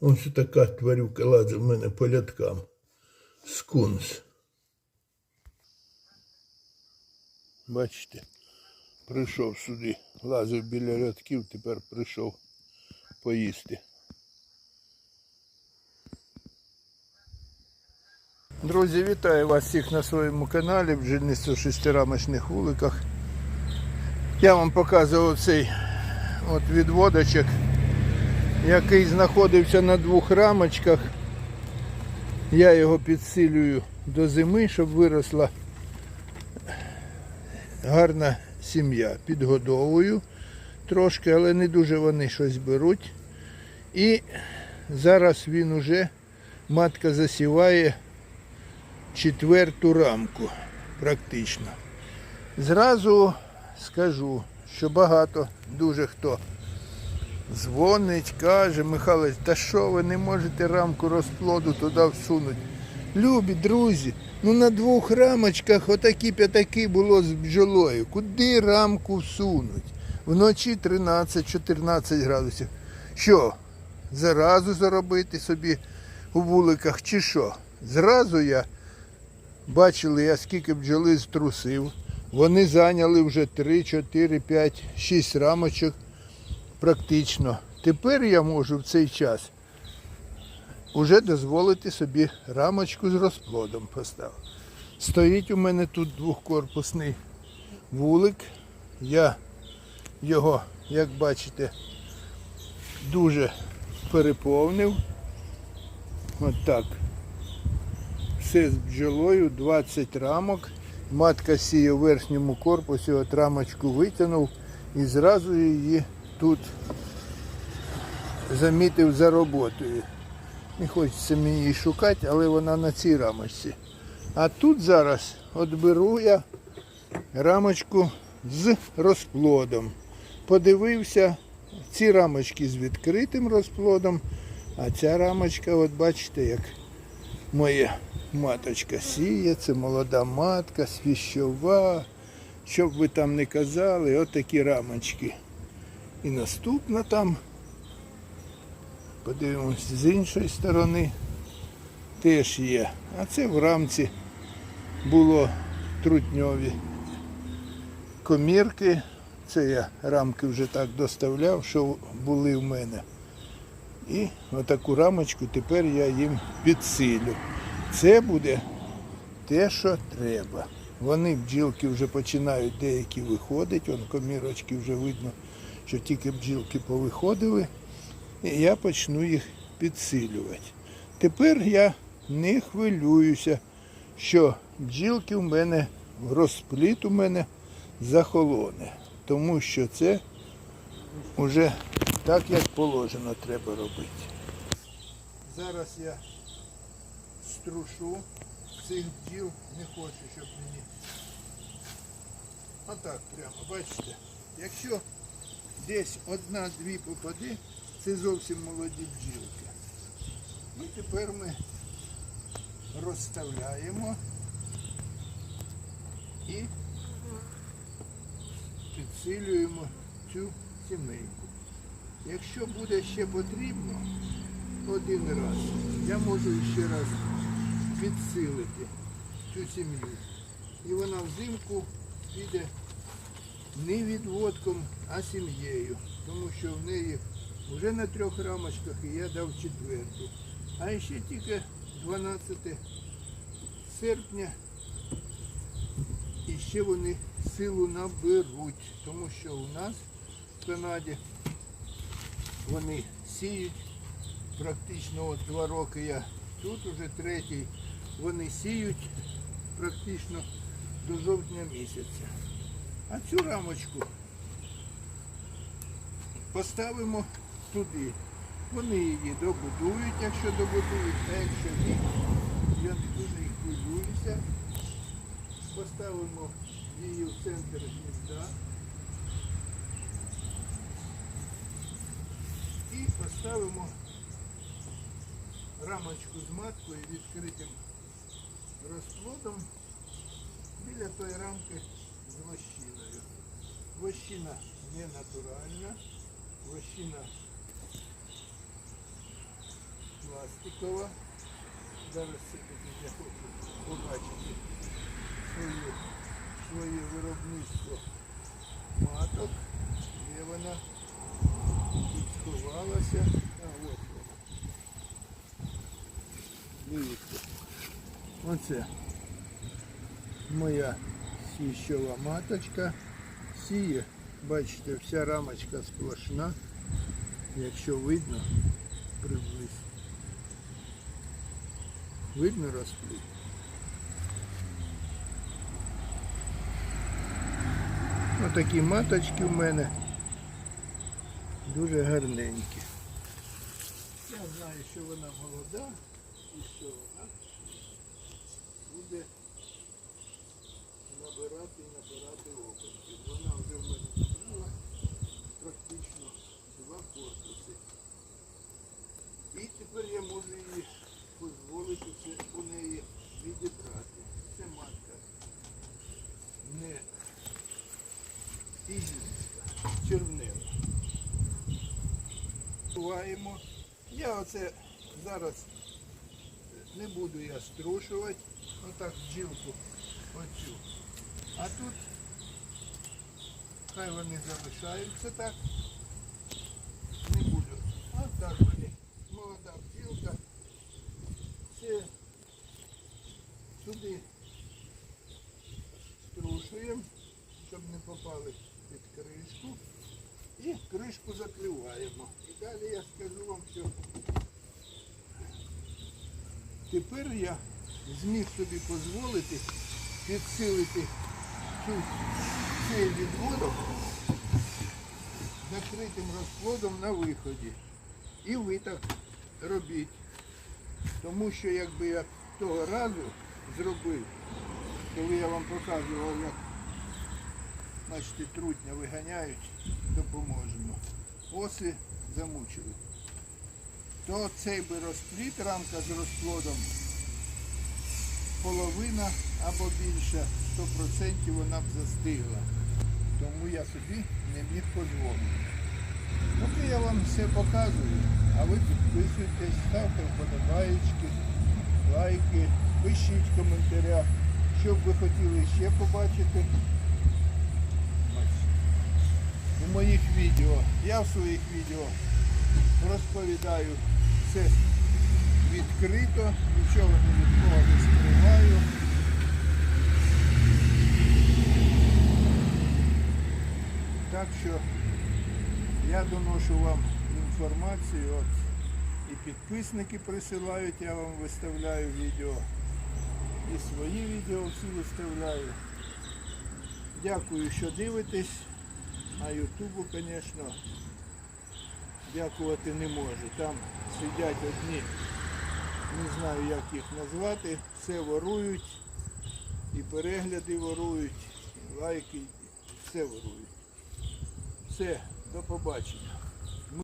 Ось така тварюка лазить в мене по ляткам. Скунс. Бачите, прийшов сюди, лазив біля рядків, тепер прийшов поїсти. Друзі, вітаю вас всіх на своєму каналі в Жильництво шестирамочних вуликах. Я вам показував цей от відводочок, який знаходився на двох рамочках. Я його підсилюю до зими, щоб виросла гарна сім'я. Підгодовую трошки, але не дуже вони щось беруть. І зараз він уже, матка засіває четверту рамку практично. Зразу скажу, що багато дуже хто дзвонить, каже, Михайлович, та що ви не можете рамку розплоду туди всунути? Любі друзі, ну на двох рамочках отакі п'ятаки було з бджолою. Куди рамку всунуть? Вночі 13-14 градусів. Що? Заразу заробити собі у вуликах чи що? Зразу я бачили, я скільки бджоли струсив. Вони зайняли вже 3, 4, 5, 6 рамочок практично. Тепер я можу в цей час уже дозволити собі рамочку з розплодом поставити. Стоїть у мене тут двохкорпусний вулик. Я його, як бачите, дуже переповнив. От так. Все з бджолою, 20 рамок. Матка сіє в верхньому корпусі, от рамочку витягнув і зразу її тут замітив за роботою. Не хочеться мені її шукати, але вона на цій рамочці. А тут зараз от беру я рамочку з розплодом. Подивився, ці рамочки з відкритим розплодом, а ця рамочка, от бачите, як моя маточка сіє, це молода матка, свіщова. Що б ви там не казали, от такі рамочки. І наступна там, подивимось, з іншої сторони теж є. А це в рамці було трутньові комірки. Це я рамки вже так доставляв, що були в мене. І отаку рамочку тепер я їм підсилю. Це буде те, що треба. Вони бджілки вже починають деякі виходити, вон комірочки вже видно, що тільки бджілки повиходили, і я почну їх підсилювати. Тепер я не хвилююся, що бджілки в мене, розпліт у мене захолоне, тому що це вже так, як положено, треба робити. Зараз я струшу цих бджіл, не хочу, щоб мені. Отак прямо, бачите. Якщо десь одна-дві попади, це зовсім молоді бджілки. І тепер ми розставляємо і підсилюємо цю сімейку. Якщо буде ще потрібно один раз, я можу ще раз підсилити цю сім'ю. І вона взимку піде не відводком, а сім'єю. Тому що в неї вже на трьох рамочках і я дав четверту. А ще тільки 12 серпня і ще вони силу наберуть, тому що у нас в Канаді вони сіють практично от два роки я тут уже третій. Вони сіють практично до жовтня місяця. А цю рамочку поставимо туди. Вони її добудують, якщо добудують, а якщо ні, я не дуже їх хвилююся. Поставимо її в центр гнізда. І поставимо рамочку з маткою відкритим розплодом біля тої рамки з Вощина не натуральна, вощина пластикова. Зараз все-таки я хочу побачити свою, своє виробництво маток. Де вона тут сховалася. А, от вона. Дивіться. Оце моя сіщова маточка. Сіє, бачите, вся рамочка сплошна. Якщо видно, приблизно. Видно розплід? Отакі маточки в мене. Дуже гарненькі. Я знаю, що вона молода і що вона буде набирати і набирати опитів. В мене набрала практично два корпуси. І тепер я можу її дозволити це у неї відібрати. Це матка не ігрівська, червнева. Буваємо. Я оце зараз не буду я струшувати. Отак бджілку оцю. А тут хай вони залишаються так. Не буду. А так вони. Молода бджілка. Це сюди струшуємо, щоб не попали під кришку. І кришку закриваємо. І далі я скажу вам, що тепер я зміг собі дозволити підсилити цю, цей відводок закритим розплодом на виході. І ви так робіть. Тому що якби я того разу зробив, коли я вам показував, як бачите, трутня виганяють, допоможемо. Оси замучили. То цей би розпліт, рамка з розплодом, половина або більше, 100% вона б застигла. Тому я собі не міг дозволити. Поки я вам все показую, а ви підписуйтесь, ставте вподобаєчки, лайки, пишіть в коментарях, що б ви хотіли ще побачити. У моїх відео. Я в своїх відео розповідаю все відкрито, нічого не скриваю. Так що я доношу вам інформацію. От, і підписники присилають, я вам виставляю відео. І свої відео всі виставляю. Дякую, що дивитесь. А Ютубу, звісно, дякувати не можу. Там сидять одні, не знаю як їх назвати, все ворують, і перегляди ворують, і лайки, все ворують. Все, до побачення.